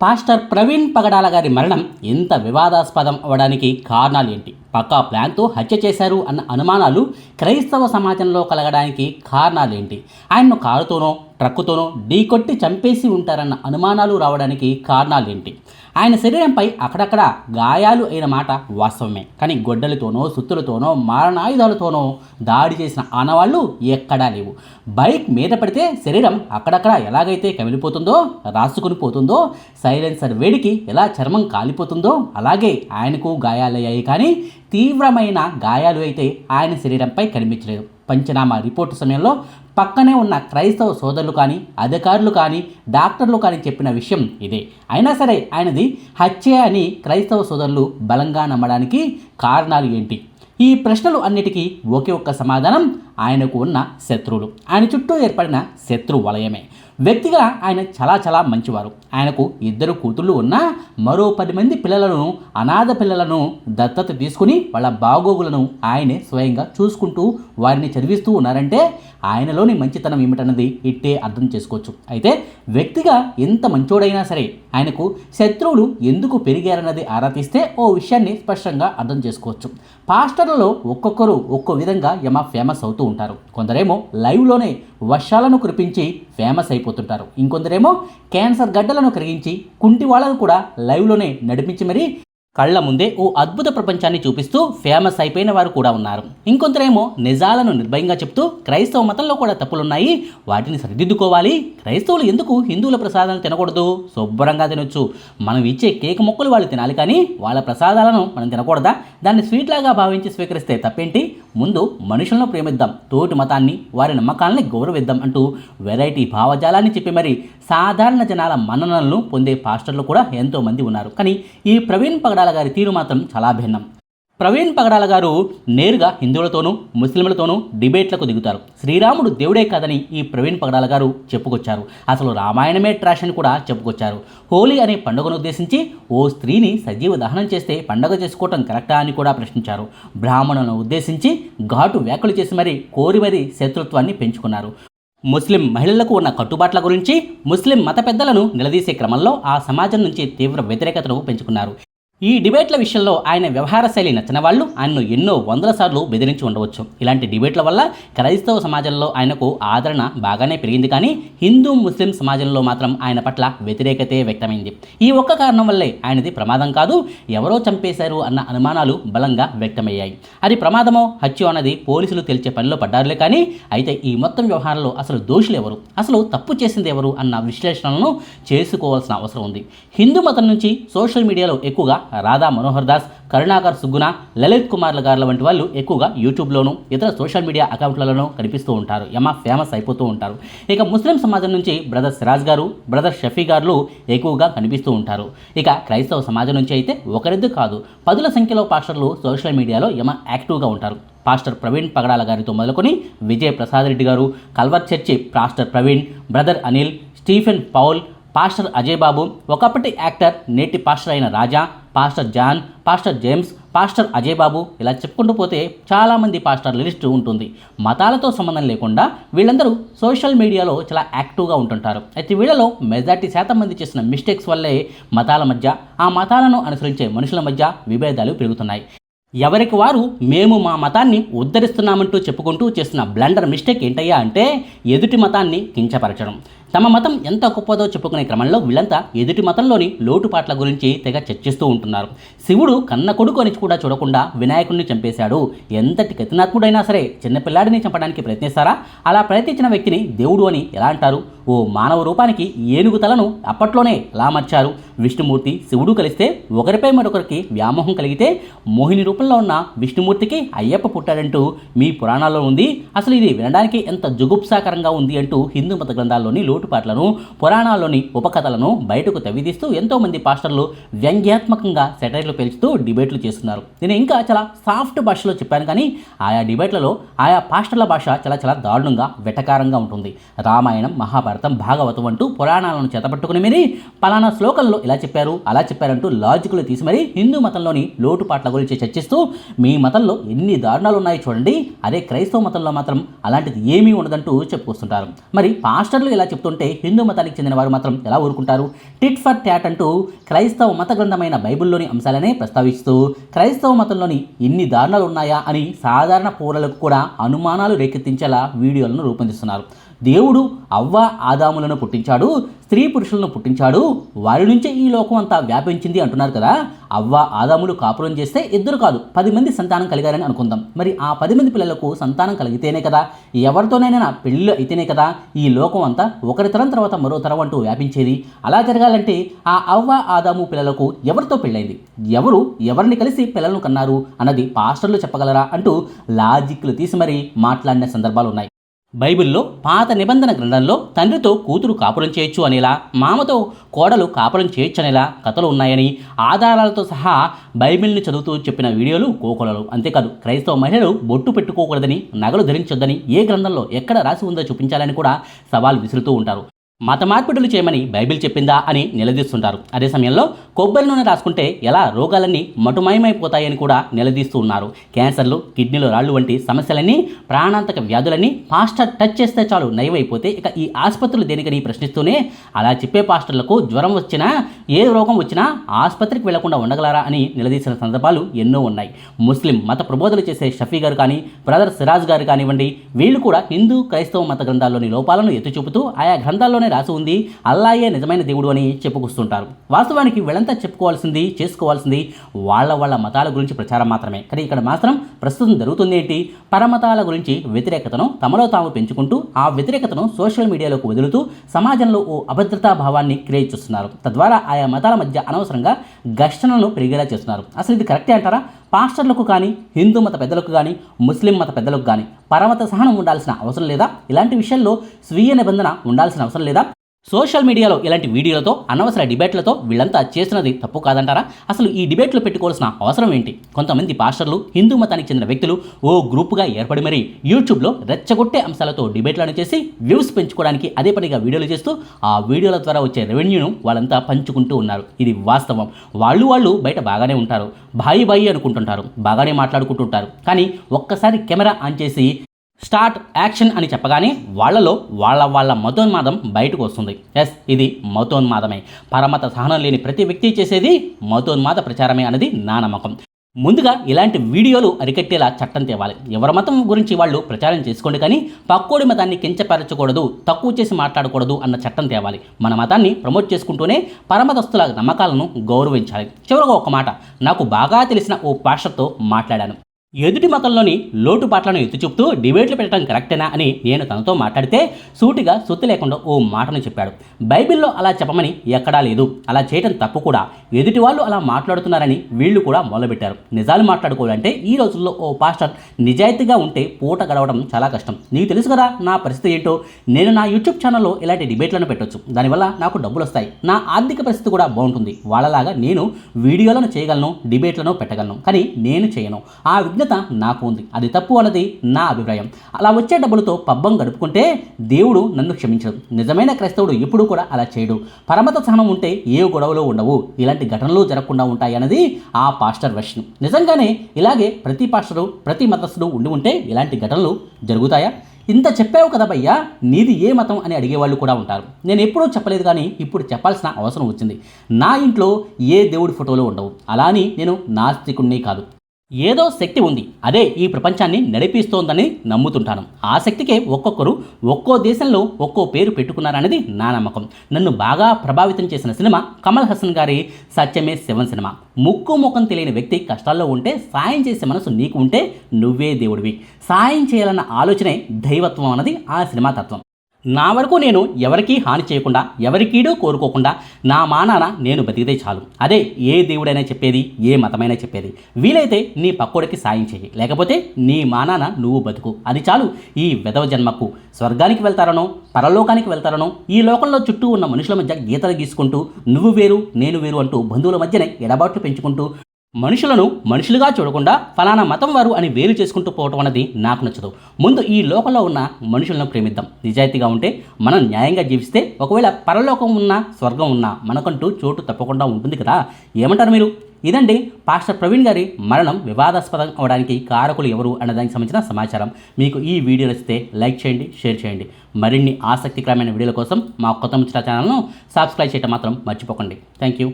Pastor Praveen పగడాల గారి మరణం ఎంత వివాదాస్పదం అవడానికి కారణాలు ఏంటి? పక్కా ప్లాన్తో హత్య చేశారు అన్న అనుమానాలు క్రైస్తవ సమాజంలో కలగడానికి కారణాలు ఏంటి? ఆయన్ను కారుతోనో ట్రక్కుతోనో ఢీకొట్టి చంపేసి ఉంటారన్న అనుమానాలు రావడానికి కారణాలు ఏంటి? ఆయన శరీరంపై అక్కడక్కడ గాయాలు అయిన మాట వాస్తవమే. కానీ గొడ్డలతోనో సుత్తులతోనో మారణాయుధాలతోనో దాడి చేసిన ఆనవాళ్ళు ఎక్కడా లేవు. బైక్ మీద పడితే శరీరం అక్కడక్కడ ఎలాగైతే కమిలిపోతుందో రాసుకుని పోతుందో సైలెన్సర్ వేడికి ఎలా చర్మం కాలిపోతుందో అలాగే ఆయనకు గాయాలయ్యాయి. కానీ తీవ్రమైన గాయాలు అయితే ఆయన శరీరంపై కనిపించలేదు. పంచనామా రిపోర్టు సమయంలో పక్కనే ఉన్న క్రైస్తవ సోదరులు కానీ అధికారులు కానీ డాక్టర్లు కానీ చెప్పిన విషయం ఇదే. అయినా సరే ఆయనది హత్య అని క్రైస్తవ సోదరులు బలంగా నమ్మడానికి కారణాలు ఏంటి? ఈ ప్రశ్నలు అన్నిటికీ ఒకే ఒక్క సమాధానం ఆయనకు ఉన్న శత్రువులు. ఆయన చుట్టూ ఏర్పడిన శత్రు వలయమే. వ్యక్తిగా ఆయన చాలా చాలా మంచివారు. ఆయనకు ఇద్దరు కూతుళ్ళు ఉన్నా మరో పది మంది పిల్లలను అనాథ పిల్లలను దత్తత తీసుకుని వాళ్ళ బాగోగులను ఆయనే స్వయంగా చూసుకుంటూ వారిని చదివిస్తూ ఉన్నారంటే ఆయనలోని మంచితనం ఏమిటన్నది ఇట్టే అర్థం చేసుకోవచ్చు. అయితే వ్యక్తిగా ఎంత మంచోడైనా సరే ఆయనకు శత్రువులు ఎందుకు పెరిగారన్నది ఆరా తీస్తే ఓ విషయాన్ని స్పష్టంగా అర్థం చేసుకోవచ్చు. పాస్టర్లలో ఒక్కొక్కరు ఒక్కో విధంగా యమ ఫేమస్ అవుతూ ఉంటారు. కొందరేమో లైవ్లోనే వర్షాలను కురిపించి ఫేమస్ అయిపోతుంటారు. ఇంకొందరేమో క్యాన్సర్ గడ్డలను కరిగించి కుంటి వాళ్ళను కూడా లైవ్లోనే నడిపించి మరీ కళ్ళ ముందే ఓ అద్భుత ప్రపంచాన్ని చూపిస్తూ ఫేమస్ అయిపోయిన వారు కూడా ఉన్నారు. ఇంకొందరేమో నిజాలను నిర్భయంగా చెప్తూ క్రైస్తవ మతంలో కూడా తప్పులున్నాయి. వాటిని సరిదిద్దుకోవాలి. క్రైస్తవులు ఎందుకు హిందువుల ప్రసాదాలను తినకూడదు? శుభ్రంగా తినొచ్చు. మనం ఇచ్చే కేక్ మొక్కలు వాళ్ళు తినాలి కానీ వాళ్ళ ప్రసాదాలను మనం తినకూడదా? దాన్ని స్వీట్ లాగా భావించి స్వీకరిస్తే తప్పేంటి? ముందు మనుషులను ప్రేమిద్దాం తోటి మతాన్ని వారి నమ్మకాలని గౌరవిద్దాం అంటూ వెరైటీ భావజాలాన్ని చెప్పి మరి సాధారణ జనాల మన్ననలను పొందే పాస్టర్లు కూడా ఎంతో మంది ఉన్నారు. కానీ ఈ ప్రవీణ్ పగడాల గారి తీరు మాత్రం చాలా భిన్నం. ప్రవీణ్ పగడాల గారు నేరుగా హిందువులతోనూ ముస్లింలతోనూ డిబేట్లకు దిగుతారు. శ్రీరాముడు దేవుడే కాదని ఈ ప్రవీణ్ పగడాల గారు చెప్పుకొచ్చారు. అసలు రామాయణమే ట్రాష్ అని కూడా చెప్పుకొచ్చారు. హోలీ అనే పండుగను ఉద్దేశించి ఓ స్త్రీని సజీవ దహనం చేస్తే పండుగ చేసుకోవటం కరెక్టా అని కూడా ప్రశ్నించారు. బ్రాహ్మణులను ఉద్దేశించి ఘాటు వ్యాఖ్యలు చేసి మరీ కోరి మరీ శత్రుత్వాన్ని పెంచుకున్నారు. ముస్లిం మహిళలకు ఉన్న కట్టుబాట్ల గురించి ముస్లిం మత పెద్దలను నిలదీసే క్రమంలో ఆ సమాజం నుంచి తీవ్ర వ్యతిరేకతను పెంచుకున్నారు. ఈ డిబేట్ల విషయంలో ఆయన వ్యవహార శైలి నచ్చిన వాళ్ళు ఆయన్ను ఎన్నో వందల సార్లు బెదిరించి ఉండవచ్చు. ఇలాంటి డిబేట్ల వల్ల క్రైస్తవ సమాజంలో ఆయనకు ఆదరణ బాగానే పెరిగింది కానీ హిందూ ముస్లిం సమాజంలో మాత్రం ఆయన పట్ల వ్యతిరేకతే వ్యక్తమైంది. ఈ ఒక్క కారణం వల్లే ఆయనది ప్రమాదం కాదు ఎవరో చంపేశారు అన్న అనుమానాలు బలంగా వ్యక్తమయ్యాయి. అది ప్రమాదమో హత్యో అన్నది పోలీసులు తెలిచే పనిలో పడ్డారులే కానీ అయితే ఈ మొత్తం వ్యవహారంలో అసలు దోషులు ఎవరు? అసలు తప్పు చేసింది ఎవరు? అన్న విశ్లేషణలను చేసుకోవాల్సిన అవసరం ఉంది. హిందూ మతం నుంచి సోషల్ మీడియాలో ఎక్కువగా రాధా మనోహర్ దాస్ కరుణాకర్ సుగ్గున లలిత్ కుమార్ల గారుల వంటి వాళ్ళు ఎక్కువగా యూట్యూబ్లోను ఇతర సోషల్ మీడియా అకౌంట్లలోనూ కనిపిస్తూ ఉంటారు. యమ ఫేమస్ అయిపోతూ ఉంటారు. ఇక ముస్లిం సమాజం నుంచి బ్రదర్ సిరాజ్ గారు బ్రదర్ షఫీ గారు ఎక్కువగా కనిపిస్తూ ఉంటారు. ఇక క్రైస్తవ సమాజం నుంచి అయితే ఒకరిద్దరు కాదు పదుల సంఖ్యలో పాస్టర్లు సోషల్ మీడియాలో యమ యాక్టివ్గా ఉంటారు. పాస్టర్ ప్రవీణ్ పగడాల గారితో మొదలుకొని విజయ్ ప్రసాద్ రెడ్డి గారు Calvary church pastor Praveen brother Anil Stephen Paul pastor Ajay Babu ఒకప్పటి యాక్టర్ నేటి పాస్టర్ అయిన Raja pastor John pastor James pastor Ajay Babu ఇలా చెప్పుకుంటూ పోతే చాలామంది పాస్టర్ల లిస్ట్ ఉంటుంది. మతాలతో సంబంధం లేకుండా వీళ్ళందరూ సోషల్ మీడియాలో చాలా యాక్టివ్గా ఉంటుంటారు. అయితే వీళ్ళలో మెజార్టీ శాతం మంది చేసిన మిస్టేక్స్ వల్లే మతాల మధ్య ఆ మతాలను అనుసరించే మనుషుల మధ్య విభేదాలు పెరుగుతున్నాయి. ఎవరికి వారు మేము మా మతాన్ని ఉద్ధరిస్తున్నామంటూ చెప్పుకుంటూ చేసిన బ్లండర్ మిస్టేక్ ఏంటయ్యా అంటే ఎదుటి మతాన్ని కించపరచడం. తమ మతం ఎంత గొప్పదో చెప్పుకునే క్రమంలో వీళ్ళంతా ఎదుటి మతంలోని లోటుపాట్ల గురించి తెగ చర్చిస్తూ ఉంటున్నారు. శివుడు కన్న కొడుకు అని కూడా చూడకుండా వినాయకుడిని చంపేశాడు. ఎంతటి కఠినాత్ముడైనా సరే చిన్నపిల్లాడిని చంపడానికి ప్రయత్నిస్తారా? అలా ప్రయత్నించిన వ్యక్తిని దేవుడు అని ఎలా అంటారు? ఓ మానవ రూపానికి ఏనుగు తలను అప్పట్లోనే లామర్చారు విష్ణుమూర్తి శివుడు కలిస్తే ఒకరిపై మరొకరికి వ్యామోహం కలిగితే మోహిని రూపంలో ఉన్న విష్ణుమూర్తికి అయ్యప్ప పుట్టాడంటూ మీ పురాణాల్లో ఉంది. అసలు ఇది వినడానికి ఎంత జుగుప్సాకరంగా ఉంది అంటూ హిందూ మత గ్రంథాల్లోని లోటుపాట్లను పురాణాల్లోని ఉపకథలను బయటకు తవ్విదీస్తూ ఎంతోమంది పాస్టర్లు వ్యంగ్యాత్మకంగా సెటైర్లు పేల్చుతూ డిబేట్లు చేస్తున్నారు. నేను ఇంకా చాలా సాఫ్ట్ భాషలో చెప్పాను కానీ ఆయా డిబేట్లలో ఆయా పాస్టర్ల భాష చాలా చాలా దారుణంగా వెటకారంగా ఉంటుంది. రామాయణం మహాభారతం భారతం భాగవతం అంటూ పురాణాలను చేతపట్టుకుని మరి పలానా శ్లోకంలో ఇలా చెప్పారు. అలా చెప్పారంటూ లాజిక్లు తీసి మరీ హిందూ మతంలోని లోటుపాట్ల గురించి చర్చిస్తూ మీ మతంలో ఎన్ని దారుణాలు ఉన్నాయో చూడండి. అదే క్రైస్తవ మతంలో మాత్రం అలాంటిది ఏమీ ఉండదంటూ చెప్పుకొస్తుంటారు. మరి పాస్టర్లు ఇలా చెప్తుంటే హిందూ మతానికి చెందిన వారు మాత్రం ఎలా ఊరుకుంటారు? టిట్ ఫర్ ట్యాట్ అంటూ క్రైస్తవ మత గ్రంథమైన బైబిల్లోని అంశాలనే ప్రస్తావిస్తూ క్రైస్తవ మతంలోని ఎన్ని దారుణాలు ఉన్నాయా అని సాధారణ పౌరులకు కూడా అనుమానాలు రేకెత్తించేలా వీడియోలను రూపొందిస్తున్నారు. దేవుడు అవ్వ ఆదాములను పుట్టించాడు స్త్రీ పురుషులను పుట్టించాడు వారి నుంచే ఈ లోకం అంతా వ్యాపించింది అంటున్నారు కదా. అవ్వ ఆదాములు కాపురం చేస్తే ఇద్దరు కాదు పది మంది సంతానం కలిగారని అనుకుందాం. మరి ఆ పది మంది పిల్లలకు సంతానం కలిగితేనే కదా ఎవరితోనైనా పెళ్ళిళ్ళు అయితేనే కదా ఈ లోకం అంతా ఒకరి తరం తర్వాత మరో తరం అంటూ వ్యాపించేది. అలా జరగాలంటే ఆ అవ్వ ఆదాము పిల్లలకు ఎవరితో పెళ్ళైంది? ఎవరు ఎవరిని కలిసి పిల్లలను కన్నారు? అన్నది పాస్టర్లు చెప్పగలరా అంటూ లాజిక్లు తీసి మరీ మాట్లాడిన సందర్భాలు ఉన్నాయి బైబిల్లో పాత నిబంధన గ్రంథంలో తండ్రితో కూతురు కాపురం చేయొచ్చు అనేలా మామతో కోడలు కాపురం చేయొచ్చు అనేలా కథలు ఉన్నాయని ఆధారాలతో సహా బైబిల్ని చదువుతూ చెప్పిన వీడియోలు కోకొలలు. అంతేకాదు క్రైస్తవ మహిళలు బొట్టు పెట్టుకోకూడదని నగలు ధరించొద్దని ఏ గ్రంథంలో ఎక్కడ రాసి ఉందో చూపించాలని కూడా సవాల్ విసురుతూ ఉంటారు. మత మార్పిడులు చేయమని బైబిల్ చెప్పిందా అని నిలదీస్తుంటారు. అదే సమయంలో కొబ్బరి నూనె రాసుకుంటే ఎలా రోగాలన్నీ మటుమయమైపోతాయని కూడా నిలదీస్తూ ఉన్నారు. క్యాన్సర్లు కిడ్నీలో రాళ్ళు వంటి సమస్యలన్నీ ప్రాణాంతక వ్యాధులన్నీ పాస్టర్ టచ్ చేస్తే చాలు నయమైపోతే ఇక ఈ ఆసుపత్రులు దేనికని ప్రశ్నిస్తూనే అలా చెప్పే పాస్టర్లకు జ్వరం వచ్చినా ఏ రోగం వచ్చినా ఆసుపత్రికి వెళ్ళకుండా ఉండగలరా అని నిలదీసిన సందర్భాలు ఎన్నో ఉన్నాయి. ముస్లిం మత ప్రబోధనలు చేసే షఫీ గారు కానీ బ్రదర్ సిరాజ్ గారు కానివ్వండి వీళ్ళు కూడా హిందూ క్రైస్తవ మత గ్రంథాల్లోని లోపాలను ఎత్తి చూపుతూ ఆయా గ్రంథాల్లోనే రాసి ఉంది అల్లాయే నిజమైన దేవుడు అని చెప్పుకొస్తుంటారు. వాస్తవానికి వీళ్ళంతా చెప్పుకోవాల్సింది చేసుకోవాల్సింది వాళ్ళ వాళ్ళ మతాల గురించి ప్రచారం మాత్రమే. కానీ ఇక్కడ మాత్రం ప్రస్తుతం జరుగుతుంది ఏంటి? పరమతాల గురించి వ్యతిరేకతను తమలో తాము పెంచుకుంటూ ఆ వ్యతిరేకతను సోషల్ మీడియాలోకి వదులుతూ సమాజంలో ఓ అభద్రతా భావాన్ని క్రియేట్ చేస్తున్నారు. తద్వారా ఆయా మతాల మధ్య అనవసరంగా ఘర్షణలను పెరిగేలా చేస్తున్నారు. అసలు ఇది కరెక్టే అంటారా? పాస్టర్లకు కానీ హిందూ మత పెద్దలకు కానీ ముస్లిం మత పెద్దలకు కానీ పరమత సహనం ఉండాల్సిన అవసరం లేదా? ఇలాంటి విషయంలో స్వీయ నిబంధన ఉండాల్సిన అవసరం లేదా? సోషల్ మీడియాలో ఇలాంటి వీడియోలతో అనవసర డిబేట్లతో వీళ్ళంతా చేస్తున్నది తప్పు కాదంటారా? అసలు ఈ డిబేట్లు పెట్టుకోవాల్సిన అవసరం ఏంటి? కొంతమంది పాస్టర్లు హిందూ మతానికి చెందిన వ్యక్తులు ఓ గ్రూప్గా ఏర్పడి మరీ యూట్యూబ్లో రెచ్చగొట్టే అంశాలతో డిబేట్లను చేసి వ్యూస్ పెంచుకోవడానికి అదే పనిగా వీడియోలు చేస్తూ ఆ వీడియోల ద్వారా వచ్చే రెవెన్యూను వాళ్ళంతా పంచుకుంటూ ఉన్నారు. ఇది వాస్తవం. వాళ్ళు వాళ్ళు బయట బాగానే ఉంటారు. బాయి బాయి అనుకుంటుంటారు. బాగానే మాట్లాడుకుంటుంటారు. కానీ ఒక్కసారి కెమెరా ఆన్ చేసి స్టార్ట్ యాక్షన్ అని చెప్పగానే వాళ్ళలో వాళ్ళ వాళ్ళ మతోన్మాదం బయటకు వస్తుంది. ఎస్ ఇది మతోన్మాదమే. పరమత సహనం లేని ప్రతి వ్యక్తి చేసేది మతోన్మాద ప్రచారమే అనేది నా నమ్మకం. ముందుగా ఇలాంటి వీడియోలు అరికట్టేలా చట్టం తేవాలి. ఎవరి మతం గురించి వాళ్ళు ప్రచారం చేసుకోండి కానీ పక్కోడి మతాన్ని కించపరచకూడదు తక్కువ చేసి మాట్లాడకూడదు అన్న చట్టం తేవాలి. మన మతాన్ని ప్రమోట్ చేసుకుంటూనే పరమతస్తుల నమ్మకాలను గౌరవించాలి. చివరగా ఒక మాట నాకు బాగా తెలిసిన ఓ పాషతో మాట్లాడాను. ఎదుటి మతంలోని లోటుపాట్లను ఎత్తి చూపుతూ డిబేట్లు పెట్టడం కరెక్టేనా అని నేను తనతో మాట్లాడితే సూటిగా సొత్తు లేకుండా ఓ మాటను చెప్పాడు. బైబిల్లో అలా చెప్పమని ఎక్కడా లేదు. అలా చేయటం తప్పు కూడా. ఎదుటి వాళ్ళు అలా మాట్లాడుతున్నారని వీళ్ళు కూడా మొదలుపెట్టారు. నిజాలు మాట్లాడుకోవాలంటే ఈ రోజుల్లో ఓ పాస్టర్ నిజాయితీగా ఉంటే పూట గడవడం చాలా కష్టం. నీకు తెలుసు కదా నా పరిస్థితి ఏంటో? నేను నా యూట్యూబ్ ఛానల్లో ఇలాంటి డిబేట్లను పెట్టొచ్చు. దానివల్ల నాకు డబ్బులు వస్తాయి. నా ఆర్థిక పరిస్థితి కూడా బాగుంటుంది. వాళ్ళలాగా నేను వీడియోలను చేయగలను డిబేట్లను పెట్టగలను. కానీ నేను చేయను. ఆ విజ్ఞత నాకు ఉంది. అది తప్పు అన్నది నా అభిప్రాయం. అలా వచ్చే డబ్బులతో పబ్బం గడుపుకుంటే దేవుడు నన్ను క్షమించడు. నిజమైన క్రైస్తవుడు ఎప్పుడూ కూడా అలా చేయడు. పరమత సహనం ఉంటే ఏ గొడవలు ఉండవు. ఇలాంటి ఘటనలు జరగకుండా ఉంటాయి అన్నది ఆ పాస్టర్ వెర్షన్ నిజంగానే ఇలాగే ప్రతి పాస్టరు ప్రతి మతస్థుడు ఉండి ఉంటే ఇలాంటి ఘటనలు జరుగుతాయా? ఇంత చెప్పావు కదా భయ్యా నీది ఏ మతం అని అడిగేవాళ్ళు కూడా ఉంటారు. నేను ఎప్పుడూ చెప్పలేదు కానీ ఇప్పుడు చెప్పాల్సిన అవసరం వచ్చింది. నా ఇంట్లో ఏ దేవుడి ఫోటోలు ఉండవు. అలా అని నేను నాస్తికుణ్ణి కాదు. ఏదో శక్తి ఉంది. అదే ఈ ప్రపంచాన్ని నడిపిస్తోందని నమ్ముతుంటాను. ఆ శక్తికే ఒక్కొక్కరు ఒక్కో దేశంలో ఒక్కో పేరు పెట్టుకున్నారనేది నా నమ్మకం. నన్ను బాగా ప్రభావితం చేసిన సినిమా కమల్ హసన్ గారి సత్యమే శివన్ సినిమా. ముక్కు ముఖం తెలియని వ్యక్తి కష్టాల్లో ఉంటే సాయం చేసే మనసు నీకు ఉంటే నువ్వే దేవుడివి. సాయం చేయాలన్న ఆలోచనే దైవత్వం అన్నది ఆ సినిమా తత్వం. నా వరకు నేను ఎవరికీ హాని చేయకుండా ఎవరికీడో కోరుకోకుండా నా మానాన నేను బతికితే చాలు. అదే ఏ దేవుడైనా చెప్పేది ఏ మతమైనా చెప్పేది. వీలైతే నీ పక్కోడికి సాయం చేయి. లేకపోతే నీ మానాన నువ్వు బతుకు. అది చాలు. ఈ విధవ జన్మకు స్వర్గానికి వెళ్తారనో పరలోకానికి వెళ్తారనో ఈ లోకంలో చుట్టూ ఉన్న మనుషుల మధ్య గీతలు గీసుకుంటూ నువ్వు వేరు నేను వేరు అంటూ బంధువుల మధ్యనే ఎడబాట్లు పెంచుకుంటూ మనుషులను మనుషులుగా చూడకుండా ఫలానా మతం వారు అని వేరు చేసుకుంటూ పోవటం అన్నది నాకు నచ్చదు. ముందు ఈ లోకంలో ఉన్న మనుషులను ప్రేమిద్దాం. నిజాయితీగా ఉంటే మనం న్యాయంగా జీవిస్తే ఒకవేళ పరలోకం ఉన్నా స్వర్గం ఉన్నా మనకంటూ చోటు తప్పకుండా ఉంటుంది కదా. ఏమంటారు మీరు? ఇదండి పాస్టర్ ప్రవీణ్ గారి మరణం వివాదాస్పదం అవడానికి కారకులు ఎవరు అన్నదానికి సంబంధించిన సమాచారం. మీకు ఈ వీడియో నచ్చితే లైక్ చేయండి షేర్ చేయండి. మరిన్ని ఆసక్తికరమైన వీడియోల కోసం మా కొత్త ముచ్చిన ఛానల్ను సబ్స్క్రైబ్ చేయడం మాత్రం మర్చిపోకండి. Thank you